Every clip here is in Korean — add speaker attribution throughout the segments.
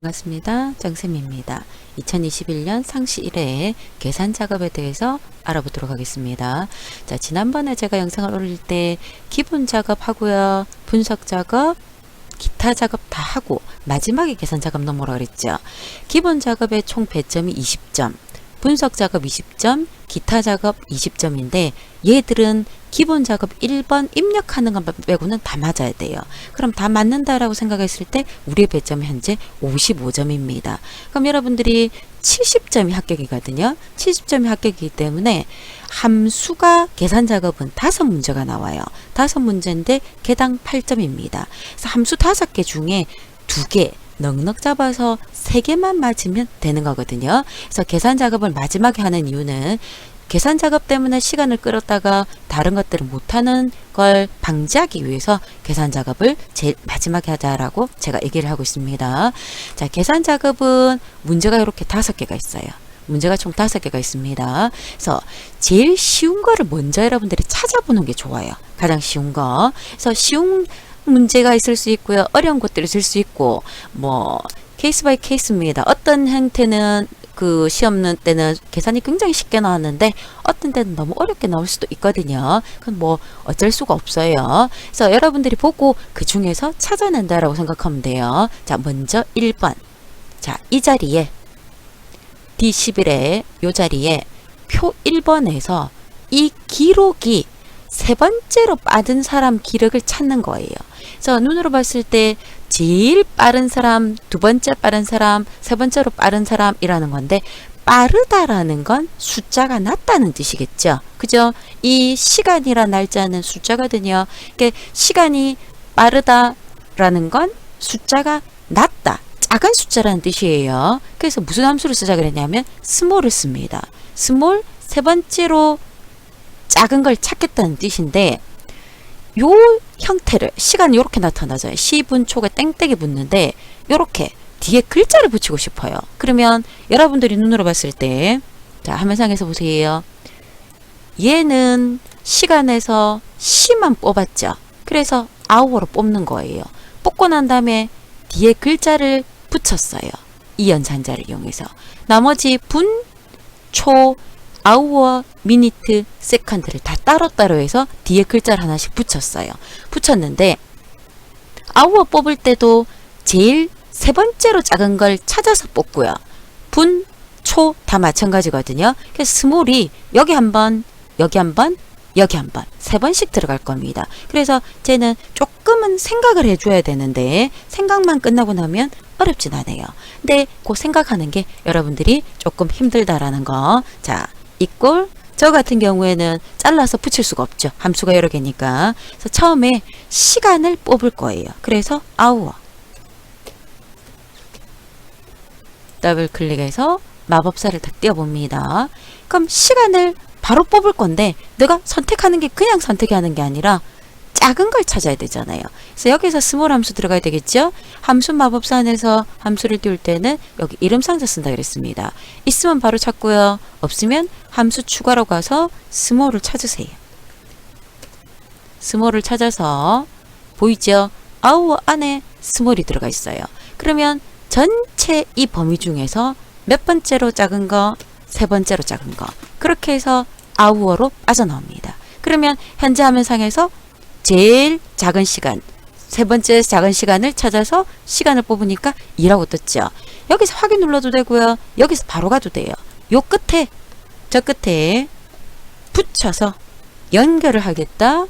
Speaker 1: 반갑습니다. 정쌤입니다. 2021년 상시 1회 계산 작업에 대해서 알아보도록 하겠습니다. 자, 지난번에 제가 영상을 올릴 때 기본 작업 하고요. 분석 작업, 기타 작업 다 하고 마지막에 계산 작업 넘어라 그랬죠. 기본 작업의 총 배점이 20점, 분석 작업 20점, 기타 작업 20점인데 얘들은 기본 작업 1번 입력하는 것만 빼고는 다 맞아야 돼요. 그럼 다 맞는다라고 생각했을 때 우리의 배점은 현재 55점입니다. 그럼 여러분들이 70점이 합격이거든요. 70점이 합격이기 때문에 함수가 계산 작업은 다섯 문제가 나와요. 다섯 문제인데 개당 8점입니다. 그래서 함수 다섯 개 중에 두 개, 넉넉 잡아서 세 개만 맞으면 되는 거거든요. 그래서 계산 작업을 마지막에 하는 이유는 계산 작업 때문에 시간을 끌었다가 다른 것들을 못하는 걸 방지하기 위해서 계산 작업을 제일 마지막에 하자라고 제가 얘기를 하고 있습니다. 자, 계산 작업은 문제가 이렇게 다섯 개가 있어요. 문제가 총 다섯 개가 있습니다. 그래서 제일 쉬운 거를 먼저 여러분들이 찾아보는 게 좋아요. 가장 쉬운 거. 그래서 쉬운 문제가 있을 수 있고요. 어려운 것들이 있을 수 있고, 뭐, 케이스 바이 케이스입니다. 어떤 형태는 그 시험 때는 계산이 굉장히 쉽게 나왔는데 어떤 때는 너무 어렵게 나올 수도 있거든요. 그건 뭐 어쩔 수가 없어요. 그래서 여러분들이 보고 그 중에서 찾아낸다라고 생각하면 돼요. 자, 먼저 1번. 자, 이 자리에 D11의 요 자리에 표 1번에서 이 기록이 세 번째로 빠진 사람 기록을 찾는 거예요. 그래서 눈으로 봤을 때 제일 빠른 사람, 두 번째 빠른 사람, 세 번째로 빠른 사람이라는 건데 빠르다라는 건 숫자가 낮다는 뜻이겠죠. 그죠? 이 시간이란 날짜는 숫자거든요. 그러니까 시간이 빠르다라는 건 숫자가 낮다. 작은 숫자라는 뜻이에요. 그래서 무슨 함수를 쓰자 그랬냐면 스몰을 씁니다. 스몰 세 번째로 작은 걸 찾겠다는 뜻인데 요 형태를 시간이 이렇게 나타나죠. 시분 초가 땡땡이 붙는데 요렇게 뒤에 글자를 붙이고 싶어요. 그러면 여러분들이 눈으로 봤을 때 자, 화면상에서 보세요. 얘는 시간에서 시만 뽑았죠. 그래서 아우어로 뽑는 거예요. 뽑고 난 다음에 뒤에 글자를 붙였어요. 이 연산자를 이용해서. 나머지 분, 초, 아우어, 미니트, 세컨드를 다 따로따로 해서 뒤에 글자를 하나씩 붙였어요. 붙였는데 아우어 뽑을 때도 제일 세 번째로 작은 걸 찾아서 뽑고요. 분, 초 다 마찬가지거든요. 그래서 스몰이 여기 한 번, 여기 한 번, 여기 한 번, 세 번씩 들어갈 겁니다. 그래서 쟤는 조금은 생각을 해줘야 되는데 생각만 끝나고 나면 어렵진 않아요. 근데 그 생각하는 게 여러분들이 조금 힘들다라는 거. 자, 이꼴 저 같은 경우에는 잘라서 붙일 수가 없죠. 함수가 여러 개니까. 그래서 처음에 시간을 뽑을 거예요. 그래서 아우어. 더블 클릭해서 마법사를 딱 띄워봅니다. 그럼 시간을 바로 뽑을 건데 내가 선택하는 게 그냥 선택하는 게 아니라 작은 걸 찾아야 되잖아요. 그래서 여기서 스몰 함수 들어가야 되겠죠? 함수 마법사 안에서 함수를 띄울 때는 여기 이름 상자 쓴다 그랬습니다. 있으면 바로 찾고요. 없으면 함수 추가로 가서 스몰을 찾으세요. 스몰을 찾아서 보이죠? 아우어 안에 스몰이 들어가 있어요. 그러면 전체 이 범위 중에서 몇 번째로 작은 거, 세 번째로 작은 거. 그렇게 해서 아우어로 빠져나옵니다. 그러면 현재 화면상에서 제일 작은 시간, 세 번째 작은 시간을 찾아서 시간을 뽑으니까 2라고 떴죠. 여기서 확인 눌러도 되고요. 여기서 바로 가도 돼요. 요 끝에, 저 끝에 붙여서 연결을 하겠다.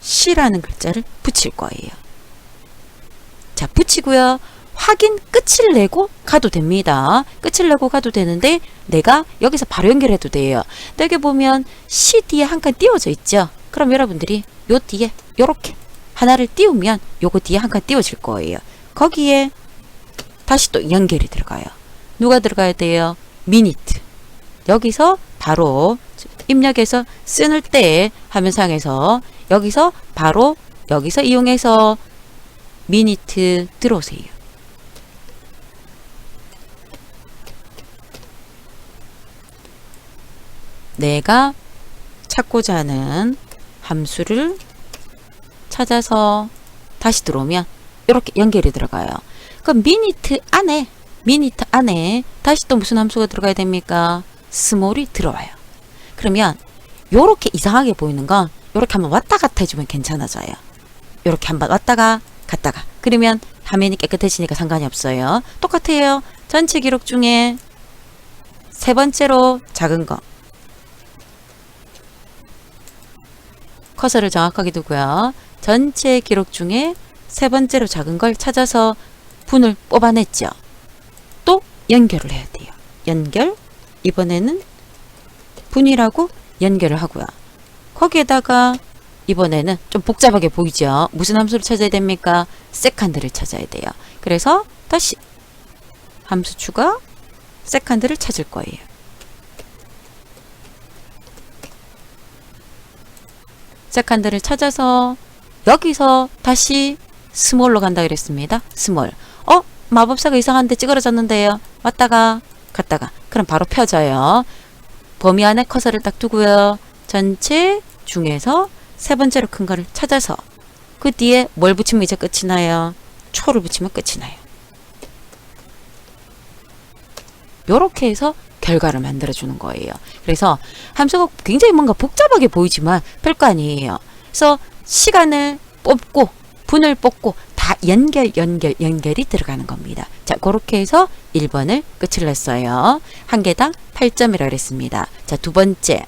Speaker 1: 시라는 글자를 붙일 거예요. 자, 붙이고요. 확인 끝을 내고 가도 됩니다. 끝을 내고 가도 되는데 내가 여기서 바로 연결해도 돼요. 여기 보면 C 뒤에 한 칸 띄워져 있죠. 그럼 여러분들이 요 뒤에 요렇게 하나를 띄우면 요거 뒤에 한 칸 띄워질 거예요. 거기에 다시 또 연결이 들어가요. 누가 들어가야 돼요? 미니트. 여기서 바로 입력해서 쓰는 때 화면상에서 여기서 바로 여기서 이용해서 미니트 들어오세요. 내가 찾고자 하는 함수를 찾아서 다시 들어오면 이렇게 연결이 들어가요. 그 미니트 안에 미니트 안에 다시 또 무슨 함수가 들어가야 됩니까? 스몰이 들어와요. 그러면 요렇게 이상하게 보이는 건 요렇게 한번 왔다 갔다 해주면 괜찮아져요. 요렇게 한번 왔다가 갔다가 그러면 화면이 깨끗해지니까 상관이 없어요. 똑같아요. 전체 기록 중에 세 번째로 작은 거 커서를 정확하게 두고요. 전체 기록 중에 세 번째로 작은 걸 찾아서 분을 뽑아냈죠. 또 연결을 해야 돼요. 연결 이번에는 분이라고 연결을 하고요. 거기에다가 이번에는 좀 복잡하게 보이죠. 무슨 함수를 찾아야 됩니까? 세컨드를 찾아야 돼요. 그래서 다시 함수 추가 세컨드를 찾을 거예요. 세컨드를 찾아서 여기서 다시 스몰로 간다 그랬습니다. 스몰. 어? 마법사가 이상한데 찌그러졌는데요. 왔다가 갔다가 그럼 바로 펴져요. 범위 안에 커서를 딱 두고요. 전체 중에서 세 번째로 큰 거를 찾아서 그 뒤에 뭘 붙이면 이제 끝이 나요. 초를 붙이면 끝이 나요. 요렇게 해서 결과를 만들어 주는 거예요. 그래서 함수가 굉장히 뭔가 복잡하게 보이지만 별거 아니에요. 그래서 시간을 뽑고 분을 뽑고 다 연결 연결 연결이 들어가는 겁니다. 자, 그렇게 해서 1번을 끝을 냈어요. 한 개당 8점이라고 그랬습니다. 자, 두 번째.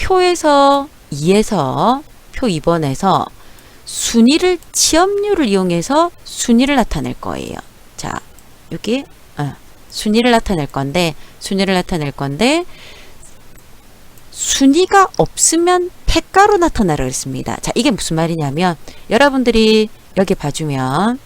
Speaker 1: 표에서 2에서 표 2번에서 순위를 치업률을 이용해서 순위를 나타낼 거예요. 자, 여기 어, 순위를 나타낼 건데 순위를 나타낼 건데 순위가 없으면 패가로 나타나라 그랬습니다. 자, 이게 무슨 말이냐면 여러분들이 여기 봐주면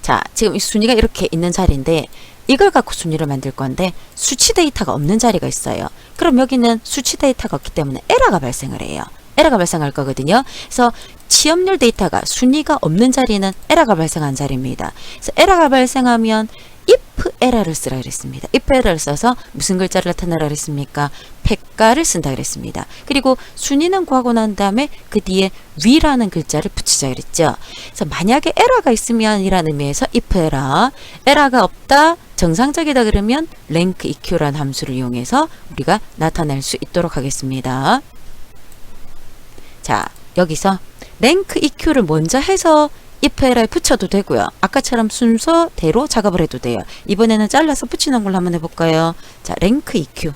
Speaker 1: 자, 지금 이 순위가 이렇게 있는 자리인데 이걸 갖고 순위를 만들 건데 수치 데이터가 없는 자리가 있어요. 그럼 여기는 수치 데이터가 없기 때문에 에러가 발생을 해요. 에러가 발생할 거거든요. 그래서 취업률 데이터가 순위가 없는 자리는 에러가 발생한 자리입니다. 그래서 에러가 발생하면 if 에러를 쓰라 그랬습니다. if 에러를 써서 무슨 글자를 나타내라 그랬습니까? 백가를 쓴다 그랬습니다. 그리고 순위는 구하고 난 다음에 그 뒤에 위라는 글자를 붙이자 그랬죠. 그래서 만약에 에러가 있으면 이라는 의미에서 if 에러, 에러가 없다, 정상적이다 그러면 랭크 EQ라는 함수를 이용해서 우리가 나타낼 수 있도록 하겠습니다. 자, 여기서 랭크 EQ를 먼저 해서 if에라에 붙여도 되고요. 아까처럼 순서대로 작업을 해도 돼요. 이번에는 잘라서 붙이는 걸로 한번 해볼까요? 자, 랭크 EQ.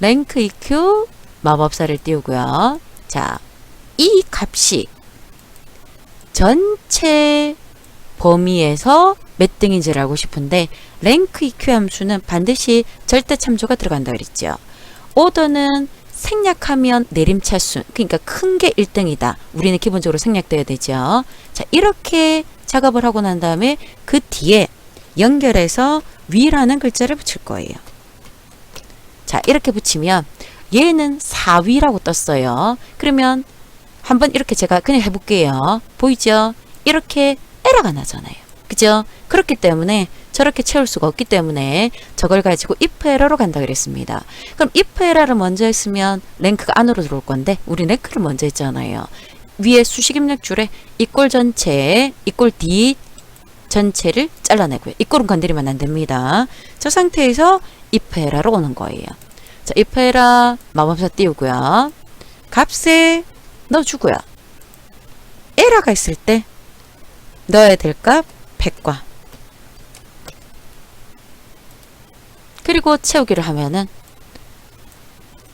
Speaker 1: 랭크 EQ 마법사를 띄우고요. 자, 이 값이 전체 범위에서 몇 등인지를 알고 싶은데 랭크 EQ 함수는 반드시 절대 참조가 들어간다 그랬죠. 오더는 생략하면 내림차순 그러니까 큰 게 1등이다. 우리는 기본적으로 생략돼야 되죠. 자 이렇게 작업을 하고 난 다음에 그 뒤에 연결해서 위라는 글자를 붙일 거예요. 자 이렇게 붙이면 얘는 4위라고 떴어요. 그러면 한번 이렇게 제가 그냥 해볼게요. 보이죠? 이렇게 에러가 나잖아요. 그죠? 그렇기 때문에 저렇게 채울 수가 없기 때문에 저걸 가지고 if 에러로 간다 그랬습니다. 그럼 if 에러를 먼저 했으면 랭크가 안으로 들어올 건데 우리 랭크를 먼저 했잖아요. 위에 수식 입력 줄에 이꼴 전체, 이꼴 D 전체를 잘라내고요. 이꼴은 건드리면 안 됩니다. 저 상태에서 if 에러로 오는 거예요. 자, if 에러 마법사 띄우고요. 값에 넣어주고요. 에러가 있을 때 넣어야 될 값 100과 그리고 채우기를 하면은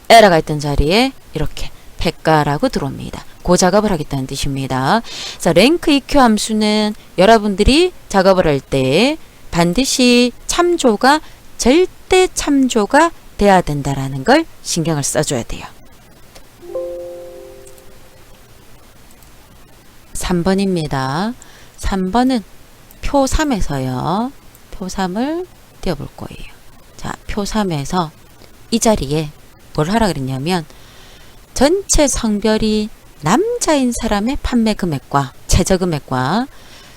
Speaker 1: 에러가 있던 자리에 이렇게 100가라고 들어옵니다. 그 작업을 하겠다는 뜻입니다. 자, 랭크 EQ 함수는 여러분들이 작업을 할 때 반드시 참조가 절대 참조가 돼야 된다라는 걸 신경을 써줘야 돼요. 3번입니다. 3번은 표 3에서요. 표 3을 띄워볼 거예요. 자, 표 3에서 이 자리에 뭘 하라 그랬냐면 전체 성별이 남자인 사람의 판매 금액과 최저 금액과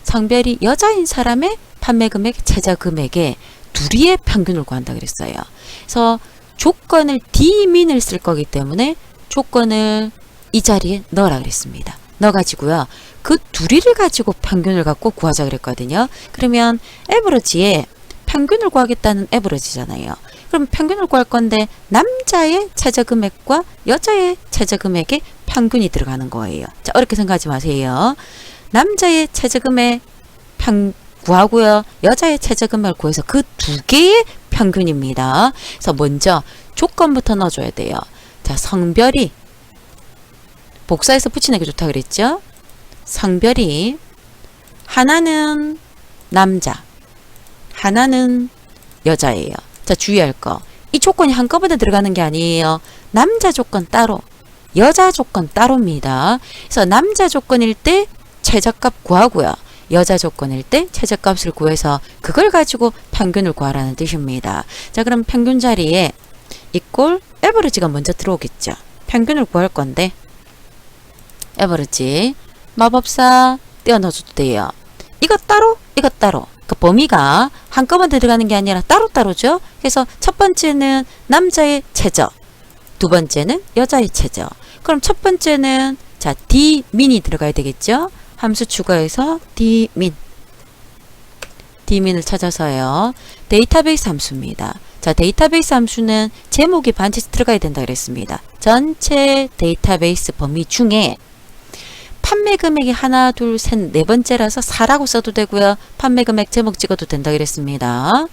Speaker 1: 성별이 여자인 사람의 판매 금액, 최저 금액의 둘이의 평균을 구한다 그랬어요. 그래서 조건을 D민을 쓸 거기 때문에 조건을 이 자리에 넣으라 그랬습니다. 넣어가지고요. 그 둘이를 가지고 평균을 갖고 구하자 그랬거든요. 그러면 에버러지에 평균을 구하겠다는 에버러지잖아요. 그럼 평균을 구할 건데 남자의 최저 금액과 여자의 최저 금액의 평균이 들어가는 거예요. 자, 어렵게 생각하지 마세요. 남자의 최저 금액 평 구하고요. 여자의 최저 금액을 구해서 그 두 개의 평균입니다. 그래서 먼저 조건부터 넣어줘야 돼요. 자, 성별이 복사해서 붙이는 게 좋다 그랬죠? 성별이 하나는 남자, 하나는 여자예요. 자, 주의할 거. 이 조건이 한꺼번에 들어가는 게 아니에요. 남자 조건 따로, 여자 조건 따로입니다. 그래서 남자 조건일 때 최저값 구하고요. 여자 조건일 때 최저값을 구해서 그걸 가지고 평균을 구하라는 뜻입니다. 자, 그럼 평균 자리에 이꼴 에버리지가 먼저 들어오겠죠. 평균을 구할 건데 에버리지 마법사 떼어 넣어줘도 돼요. 이거 따로 이거 따로 그 범위가 한꺼번에 들어가는 게 아니라 따로따로죠. 그래서 첫 번째는 남자의 최저 두 번째는 여자의 최저 그럼 첫 번째는 자 D 민이 들어가야 되겠죠. 함수 추가해서 D 민 D 민을 찾아서요. 데이터베이스 함수입니다. 자, 데이터베이스 함수는 제목이 반드시 들어가야 된다 그랬습니다. 전체 데이터베이스 범위 중에 판매 금액이 하나, 둘, 셋, 네 번째라서 4라고 써도 되고요. 판매 금액 제목 찍어도 된다 그랬습니다.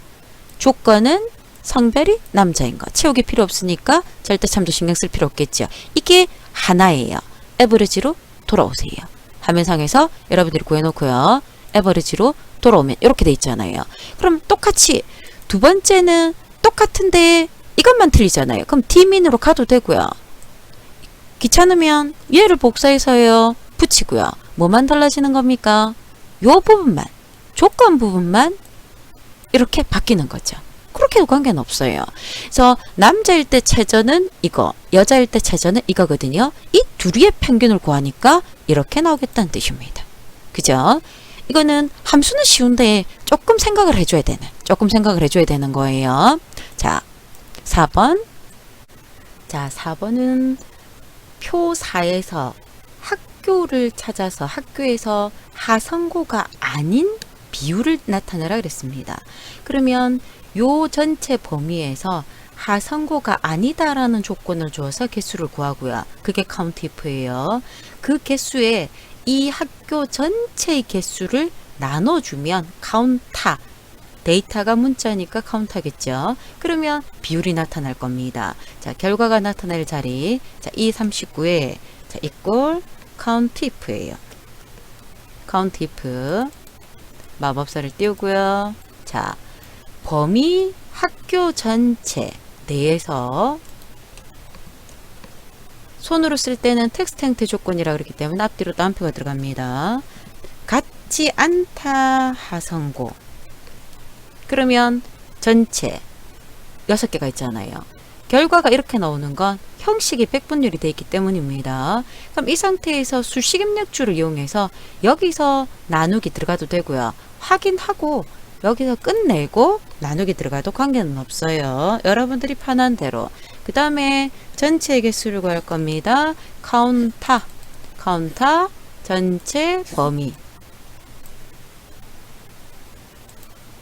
Speaker 1: 조건은 성별이 남자인 거. 채우기 필요 없으니까 절대 참도 신경 쓸 필요 없겠죠. 이게 하나예요. 에버리지로 돌아오세요. 화면상에서 여러분들이 구해놓고요. 에버리지로 돌아오면 이렇게 돼 있잖아요. 그럼 똑같이 두 번째는 똑같은데 이것만 틀리잖아요. 그럼 D민으로 가도 되고요. 귀찮으면 얘를 복사해서요. 붙이고요. 뭐만 달라지는 겁니까? 요 부분만, 조건 부분만 이렇게 바뀌는 거죠. 그렇게 해도 관계는 없어요. 그래서 남자일 때 최저는 이거, 여자일 때 최저는 이거거든요. 이 둘이의 평균을 구하니까 이렇게 나오겠다는 뜻입니다. 그죠? 이거는 함수는 쉬운데 조금 생각을 해줘야 되는, 조금 생각을 해줘야 되는 거예요. 자, 4번. 자, 4번은 표 4에서 학교를 찾아서 학교에서 하성고가 아닌 비율을 나타내라 그랬습니다. 그러면 요 전체 범위에서 하성고가 아니다라는 조건을 주어서 개수를 구하고요. 그게 카운트 if예요. 그 개수에 이 학교 전체의 개수를 나눠주면 카운타 데이터가 문자니까 카운트하겠죠. 그러면 비율이 나타날 겁니다. 자, 결과가 나타날 자리. 자, 2, 39에 자, 이꼴 카운트. 카운트 if 마법사를 띄우고요. 자, 범위 학교 전체 내에서 손으로 쓸 때는 텍스트 형태 조건이라 그렇기 때문에 앞뒤로 또한 표가 들어갑니다. 같지 않다 하성고 그러면 전체 6개가 있잖아요. 결과가 이렇게 나오는 건 형식이 백분율이 되어 있기 때문입니다. 그럼 이 상태에서 수식 입력줄을 이용해서 여기서 나누기 들어가도 되고요. 확인하고 여기서 끝내고 나누기 들어가도 관계는 없어요. 여러분들이 편한 대로. 그 다음에 전체 개수를 구할 겁니다. 카운타, 카운타, 전체 범위.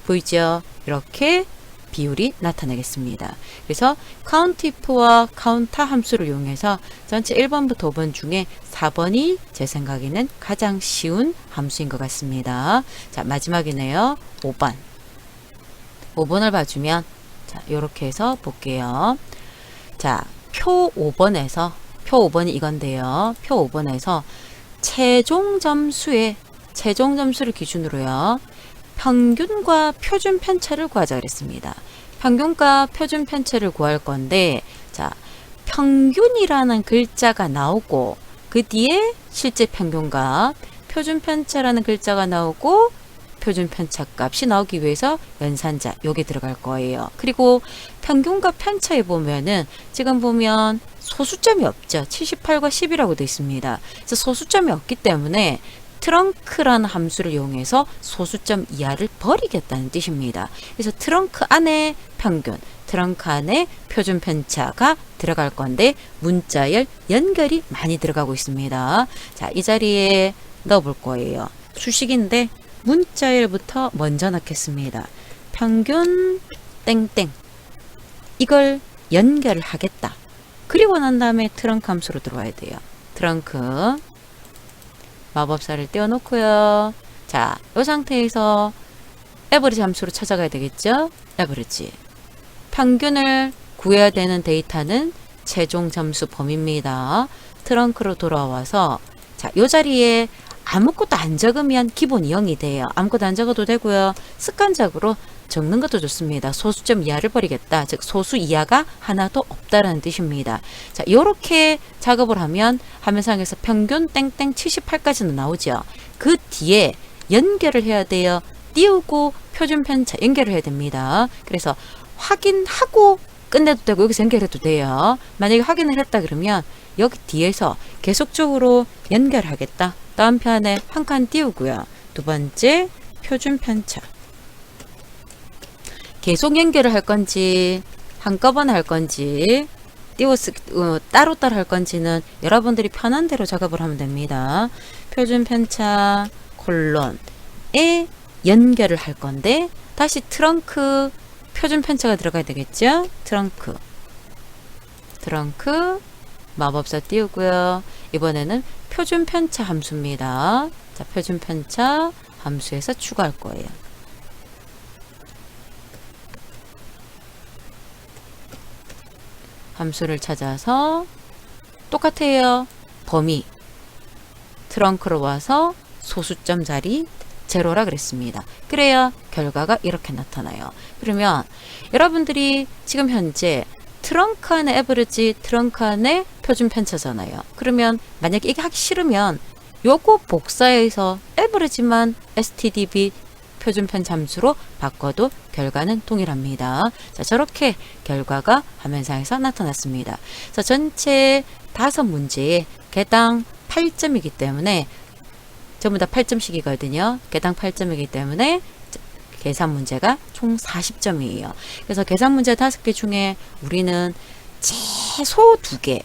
Speaker 1: 보이죠? 이렇게 비율이 나타나겠습니다. 그래서 카운티프와 카운터 함수를 이용해서 전체 1번부터 5번 중에 4번이 제 생각에는 가장 쉬운 함수인 것 같습니다. 자, 마지막이네요. 5번. 5번을 봐주면 자, 요렇게 해서 볼게요. 자, 표 5번에서 표 5번이 이건데요. 표 5번에서 최종 점수의 최종 점수를 기준으로요. 평균과 표준 편차를 구하자 그랬습니다. 평균과 표준 편차를 구할 건데 자 평균이라는 글자가 나오고 그 뒤에 실제 평균과 표준 편차라는 글자가 나오고 표준 편차 값이 나오기 위해서 연산자 요게 들어갈 거예요. 그리고 평균과 편차에 보면은 지금 보면 소수점이 없죠. 78과 10이라고 되어 있습니다. 그래서 소수점이 없기 때문에 트렁크라는 함수를 이용해서 소수점 이하를 버리겠다는 뜻입니다. 그래서 트렁크 안에 평균, 트렁크 안에 표준 편차가 들어갈 건데 문자열 연결이 많이 들어가고 있습니다. 자, 이 자리에 넣어 볼 거예요. 수식인데 문자열부터 먼저 넣겠습니다. 평균 땡땡 이걸 연결을 하겠다. 그리고 난 다음에 트렁크 함수로 들어와야 돼요. 트렁크 마법사를 띄워놓고요. 자, 이 상태에서 에버리지 함수로 찾아가야 되겠죠? 에버리지. 평균을 구해야 되는 데이터는 최종 점수 범위입니다. 트렁크로 돌아와서 자, 이 자리에 아무것도 안 적으면 기본 0이 돼요. 아무것도 안 적어도 되고요. 습관적으로 적는 것도 좋습니다. 소수점 이하를 버리겠다. 즉 소수 이하가 하나도 없다라는 뜻입니다. 자, 이렇게 작업을 하면 화면상에서 평균 땡땡 78까지는 나오죠. 그 뒤에 연결을 해야 돼요. 띄우고 표준 편차 연결을 해야 됩니다. 그래서 확인하고 끝내도 되고 여기서 연결해도 돼요. 만약에 확인을 했다 그러면 여기 뒤에서 계속적으로 연결하겠다. 다음 편에 한 칸 띄우고요. 두 번째 표준 편차. 계속 연결을 할 건지 한꺼번에 할 건지 띄워쓰 어, 따로따로 할 건지는 여러분들이 편한 대로 작업을 하면 됩니다. 표준 편차 콜론에 연결을 할 건데 다시 트렁크 표준 편차가 들어가야 되겠죠? 트렁크 트렁크 마법사 띄우고요. 이번에는 표준 편차 함수입니다. 자, 표준 편차 함수에서 추가할 거예요. 함수를 찾아서 똑같아요. 범위 트렁크로 와서 소수점 자리 제로라 그랬습니다. 그래야 결과가 이렇게 나타나요. 그러면 여러분들이 지금 현재 트렁크 안에 에버리지, 트렁크 안에 표준 편차잖아요. 그러면 만약에 이게 하기 싫으면 요거 복사해서 에버리지만 stdb 표준 편차 함수로 바꿔도 결과는 동일합니다. 자, 저렇게 결과가 화면상에서 나타났습니다. 자, 전체 다섯 문제에 개당 8점이기 때문에 전부 다 8점씩이거든요. 개당 8점이기 때문에 계산 문제가 총 40점이에요. 그래서 계산 문제 5개 중에 우리는 최소 2개,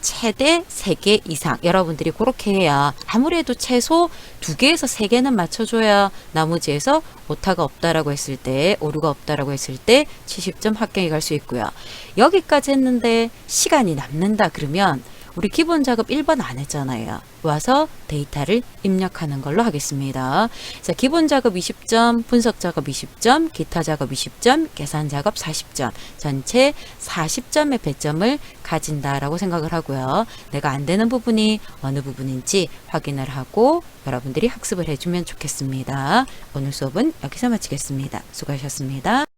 Speaker 1: 최대 3개 이상 여러분들이 그렇게 해야 아무래도 최소 2개에서 3개는 맞춰줘야 나머지에서 오타가 없다라고 했을 때 오류가 없다라고 했을 때 70점 합격이 갈 수 있고요. 여기까지 했는데 시간이 남는다 그러면 우리 기본 작업 1번 안 했잖아요. 와서 데이터를 입력하는 걸로 하겠습니다. 자, 기본 작업 20점, 분석 작업 20점, 기타 작업 20점, 계산 작업 40점, 전체 40점의 배점을 가진다라고 생각을 하고요. 내가 안 되는 부분이 어느 부분인지 확인을 하고 여러분들이 학습을 해주면 좋겠습니다. 오늘 수업은 여기서 마치겠습니다. 수고하셨습니다.